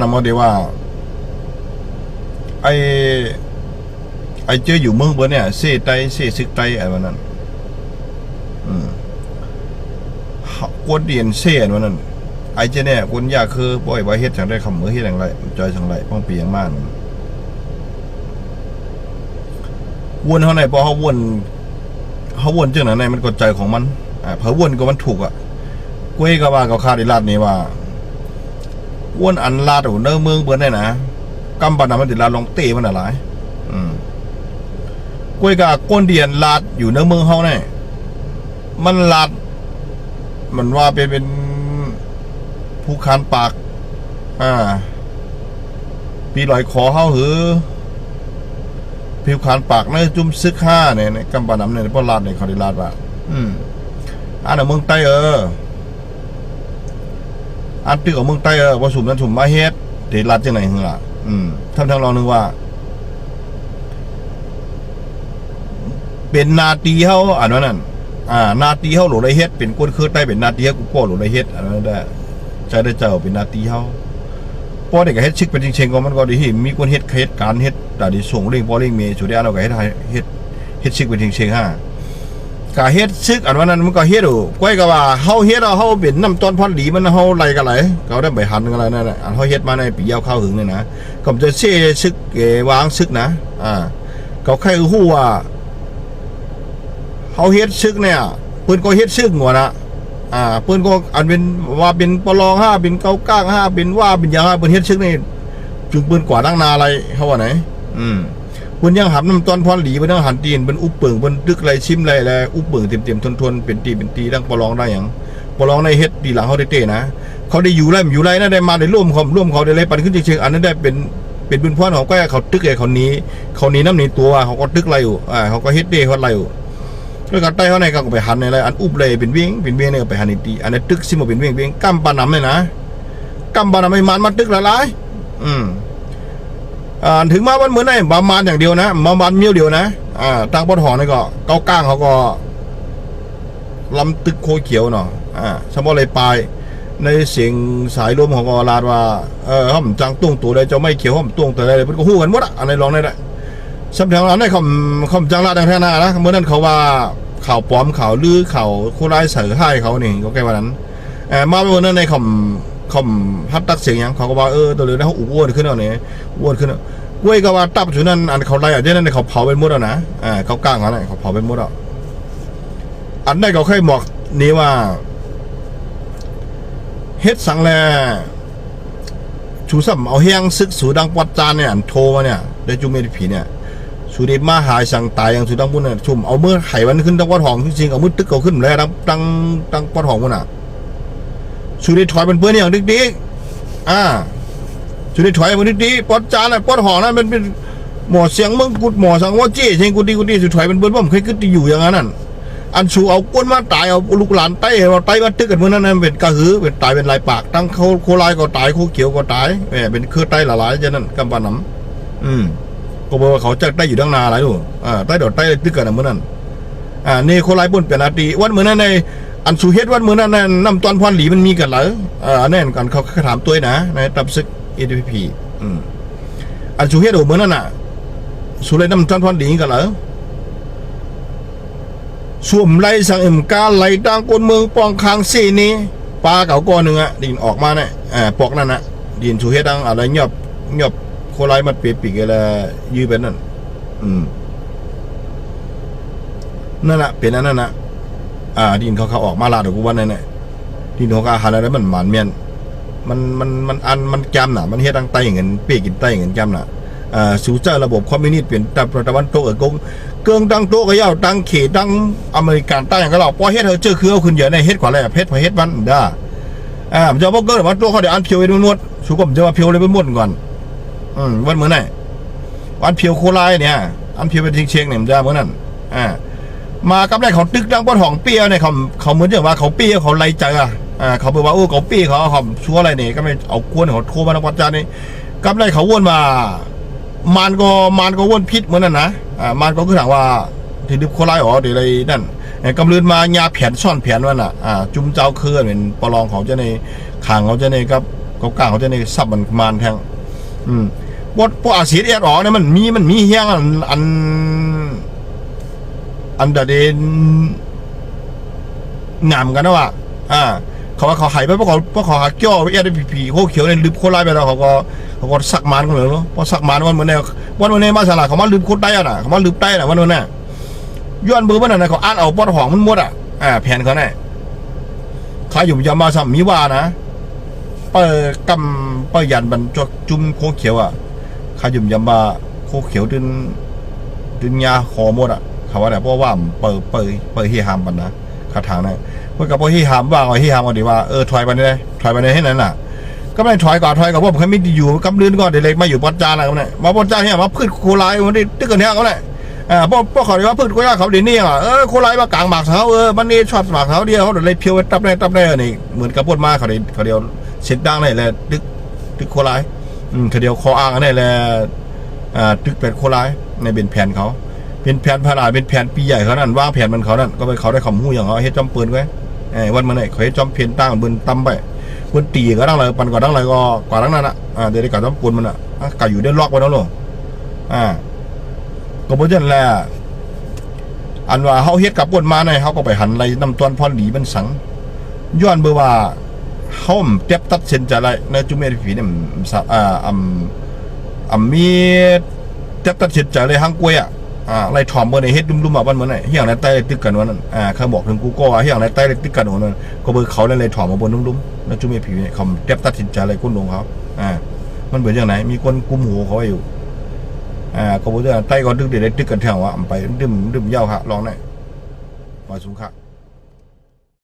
นำมาดีว่าไอไอเจออยู่เมืองบนเนี่ยเสไตเสซึกไตไอ้วันนั้นอืมกวนเดียนเสียนวันนั้นไอเจเนี่ยกวนยากคือป่อยไว้เฮ็ดจังได้คำมือเฮ็ดจังไรจอยจังไรป้องปีอย่างมากวนเท่าไหร่พอเขาวนเขาวนจังไหนในมันกดใจของมันอ่าเพอวนก็มันถูกอะกุ้ยก็ว่ากับคาดิลาดนี่ว่า้วนอันลาดอยู่เนื้อเมืองเบิ่นได้นะกำปานำมันติดลาดลองเตะมันอะไรอืมกุ้ยกับก้นเดียนลาดอยู่เนื้อเมืองเฮาเนี่ยมันลาด มันว่าเป็นเป็นผู้คานปาก อ่า ปีลอยคอเฮาหือผิวคานปากในจุ่มซึกห้าเนี่ยในกำปานำเนี่ยพอลาดเนี่ยเขาได้ลาดว่าอืมอันน่ะเมืองใต้เออ อันตึกของเมืองใต้เออว่าสุ่มนั้นสุ่มมาเฮ็ดเดรัดจังไหนเหรออืมท่านทางลองนึกว่า เป็นนาตีเฮาอันนั้น อ่า นาตีเฮาหลวไรเฮ็ดเป็นก้นคือใต้เป็นนาตีเฮากูป้อหลวไรเฮ็ดอันนั้นได้ใจได้เจ้าเป็นนาตีเฮาป้อเด็กก็เฮ็ดชิกเป็นจริงๆก็มันก็ดีที่มีคนเฮ็ดเฮ็ดการเฮ็ดแต่ดิส่งเร่งป้อเร่งเมย์สุดท้ายเราก็เฮ็ดเฮ็ดเฮ็ดชิกเป็นจริงๆฮะ กะเฮ็ดซึกอันว่านั้นมันก็เฮ็ดอยู่ก้อยก็ว่าเฮาเฮ็ดเอาเฮาเป็นน้ำต้นพันหลีมันเฮาไหลกันไหลเขาได้ไปหันกันแล้วนั่นน่ะอันเฮาเฮ็ดมาในปียาวเข้าหึงนี่นะก็มันจะเซ่ซึกเอวางซึกนะอ่าเขาใครฮู้ว่าเฮาเฮ็ดซึกเนี่ยเพิ่นก็เฮ็ดซึกหัวนะอ่าเพิ่นก็อันเป็นว่าเป็นปลองห้าเป็นเกาก้างห้าเป็นว่าเป็นยังห้าเพิ่นเฮ็ดซึกนี่จึงเพิ่นกว่าดังนาอะไรเฮาว่าไหน อืมเพิ่นยังหับน้ำตอนพรหลีเพิ่นยังหันตีนเป็นอุบเปิงเพิ่นตึกไรชิมไรแลอุบเปิงเต็มๆทนๆเป็นตีเป็นตีดังปลองได้หยังปลองได้เฮ็ดตีหลังเขาได้เต้นะเขาได้อยู่ไรอยู่ไรนะได้มาได้ร่วมเขาร่วมเขาได้ไรปันขึ้นเชิงอันนั้นได้เป็นเป็นบุญพรของก็เขาตึกไอ้เขานี้เขานี้น้ำหนี้ตัวเขาก็ตึกไรอยู่อ่าเขาก็เฮ็ดเด้เขาไรอยู่แล้วก็ใต้เขาในก็ไปหันในอะไรอันอุบเลยเป็นเวียงเป็นเวียงเนี่ยก็ไปหันในตีอันนั้นตึกซิมาเป็นเวียงเวียงกำปานำเลยนะกำปานำไม่มันมาตึกละลายอืม ถึงมาวันเหมือนไอ้บามานอย่างเดียวนะบามานเมียวเดียวนะอ่าตั้งบนหอนี่ก็เก้าก้างเขาก็ลำตึกโคเขียวเนาะอ่าสมมติเลยปลายในเสียงสายลมของกอลาดว่าเออห้อมจังตุ้งตัวใดเจ้าไม่เขียวห้อมตุ้งตัวใดเลยมันก็ฮู้กันหมดอะอันไหนลองได้ละสำแถวนั้นในคำคำจังลาดทงแท่นานะเมื่อนั้นเขาว่าข่าวปลอมข่าวลือข่าวคู่ร้ายเสือให้เขานี่ก็แค่วันนั้นเออมาเมื่อนั้นในคำ คำฮัตตักเสียงยังเขาก็ว่าเออตัวเรือนะเขาอ้วนขึ้นเอาเนี่ยอ้วนขึ้นกล้วยก็ว่าตับอยู่นั่นอันเขาไล่อะเดี๋ยวนั้นเขาเผาเป็นมดแล้วนะอ่าเขาก้างเขาเนี่ยเขาเผาเป็นมดแล้วอันได้เขาเคยบอกนี่ว่าเฮ็ดสังแลชูซ้ำเอาเฮียงซึกสูดังปัดจานเนี่ยโทรมาเนี่ยได้จุเมดิผีเนี่ยสูเดมาหายสังตายอย่างสูดังบุญเนี่ยชุมเอาเมื่อไขวันขึ้นตั้งวัดหองจริงๆเอามือตึกเขาขึ้นแล้วตั้งตั้งตั้งวัดหองมันอะ สูเดถอยเป็นเพื่อนอย่างดิ๊กๆอ่าชุดนี้ถอยมันดีๆปอดจานอะปอดห่อนั่นมันเป็นหมอเสียงมึงกุดหมอสังว่าเจ๊เชงกุดีกุดีสุดถอยเป็นเบิ้ลผมเคยขึ้อยู่อย่างนั้นอันสูเอาก้นมาตายเอาลูกหลานไต้เอาไต้มาตึกกันเมื่อนั้นนะเป็นกระหือเป็นตายเป็นลายปากตั้งเขาโคลายก็ตายโคเขียวก็ตายแหมเป็นคือไต้หลายๆจะนั่นกำปาน้ำอืมก็บอกว่าเขาจะไต้อยู่ดังนาอะไรดูอ่าไต้ดอกไต้ตึกกันเมื่อนั้นอ่าเนี่โคลายปุ่นเป็นอาตีวันเมื่อนั้นใน อันสูเฮ็ดวันเมื่อนั้นนั่นน้ำตอนพรหลีมันมีกันเหรออ่าอันนั้นกันเขาถามตัวนะในตับซึก ADP อืมอันสูเฮ็ดโอเมือนนั่นน่ะสูเลยน้ำตอนพรหลีกันเหรอสวมไล่สังเอ็มกาไล่ดังกนเมืองปองคางสีนี้ปลาเก่าก้อนหนึ่งอะดินออกมาเนี่ยอ่าปอกนั่นนะดินชูเฮ็ดดังอะไรหยอบหยอบโคไลมันเปียปีกอะไรยื้อเป็นนั่นอืมนั่นแหละเป็นอันนั่นนะ อ่าดินเขาเขาออกมาลาดอกกูวันนั่นแหละดินของเขาหารอะไรมันหมันเมียนมันมันมันอันมันจำน่ะ มันเฮ็ดดังไต้เงินเปียกินไต้เงินจำน่ะอ่าสู่เจ้าระบบคอมมิวนิสต์เปลี่ยนตะตะวันตกเออกงเกิงดังโตก็ยาวดังเขตดังอเมริกันใต้อย่างก็เราพอเฮ็ดเธอเจอคือเอาขึ้นเยอะในเฮ็ดกว่าอะไรเพชรพอเฮ็ดมันได้อ่ามันจะบอกเกิดว่าตัวเขาเดี๋ยวอันเพียวไปนวดสุกมจะว่าเพียวเลยไปมดก่อนอืมวันเมื่อไหนวันเพียวโคลายเนี่ยอันเพียวเป็นเชียงเนี่ยมันจะเมื่อนนั้นอ่า มากับได้เขาตึกดังบนห้องเปียเนี่ยเขาเขาเหมือนจะว่าเขาเปียเขาไล่ใจอะอ่าเขาบอกว่าโอ้เขาเปียเขาเขาชั่วอะไรเนี่ยก็ไม่เอากวนเขาโทรมาในวัดจานนี่กับได้เขาวนมา มันก็มันก็วนพิษเหมือนนั่นนะอ่ามันก็คือถามว่าที่ดึบโคไลอ๋อเดี๋ยวอะไรนั่นไอ้กำลืนมายาแผนซ่อนแผนว่าน่ะอ่าจุ่มเจ้าเคลื่อนเป็นปลองเขาจะในขางเขาจะในกับเขากลางเขาจะในซับมันมานแทงอืมบทพวกอาศีเอ็ดออกเนี่ยมันมีมันมีเฮี้ยงอัน อันอันเดเดนงามกันนะว่าอ่าเขาว่าเขาหายไปเพราะเขาเพราะเขาหาเกี้ยวเอ็ดพีพีโคเขียวเนี่ยลืมโคไล่ไปแล้วเขาก็เขาก็สักมันกันเลยเนาะพอสักมันวันเหมือนเนี่ยวันวันนี้มาสลาดเขามาลืมโคได้อะนะเขามาลืมได้อะวันวันนี้ย้อนเบอร์มันนะเขาอ่านเอาปอดหองมันหมดอะอ่าแผนเขาเนี่ยใครอยู่ยามาซ้ำมีวานะเปิดกำเปิดยันบรรจกจุ่มโคเขียวอะข้ายุ่มยำบาโคเขียวดึนดึนยาคอหมดอะ เขาว่าเนี่ยเพราะว่าเปิดเปิดเปิดเฮียหามบันนะคาถางนะเพื่อกับพวกเฮียหามว่าเอาเฮียหามก่อนดีว่าเออถอยไปเลยถอยไปเลยให้นั่นน่ะ ก็ไม่ถอยก่อนถอยกับพวกเขาไม่ได้อยู่กำลืนก่อนเด็กเล็กมาอยู่ปอดจานอะไรกันเนี่ยมาปอดจานเนี่ยมาพืชโคไลมันได้ตึกกันเนี่ยเขาเนี่ยอ่าพวกพวกเขาเรียกว่าพืชโคไลเขาเดี๋ยวนี้อะเออโคไลมากลางหมากเขาเออมันนี่ชอบหมากเขาเดียวเขาเลยเพียวตับได้ตับได้นี่เหมือนกับพวกมาเขาเดียวเขาเดียวเช็ดดังได้เลยตึกตึกโคไลอืมเขาเดียวคออ่างได้เลยอ่าตึกเป็ดโคไลในเป็นแผนเขา เป็นแผนพาราเป็นแผนปีใหญ่เขานั่นว่าแผนมันเขานั่นก็ไปเขาได้คำหู้อย่างเขาเฮ็ดจอมปืนไว้ไอ้วันมันไหนเขาเฮ็ดจอมเพนตั้งบนตั้มไป quân tì có đang là phần có đang là có quả đang là à để cả tấm quân mình ạ à, cả อยู่ได้ล็อกไว้แล้ว luôn à ก็บ่จังแหละอันว่าเฮาเฮ็ดกับคนมาในเฮาก็ไปหันไรน้ำตวนพรหลีมันสังย้อนเบอว่าเฮาเต็บตัดเสินใจอะไรในจุเมผีเนี่ยมันอ่าอำอำมีเต็บตัดเสินใจเลยหังกวยอะ อ่าไรถอมเมื่อในเฮ็ดดุ่มๆมาบ้านเมือไหนเฮียงในใต้ตึกกันวันนั้นอ่าเขาบอกถึงกูก็ว่าเฮียงในใต้ตึกกันวันนั้นก็เบอเขาเลยถอมมาบนดุ่มๆแล้วจุเมผีเนี่ยเขาเจ็บตัดสินใจอะไรกุ้นลงเขาอ่า มันเป็นอย่างไหนมีคนกุมหูเขาไว้อยู่อ่าก็บอกว่าใต้ก็ดึกเด็ดดึกกันแถวอะไปดึมดึมเย้าฮะลองหน่อยมาสูงค่ะ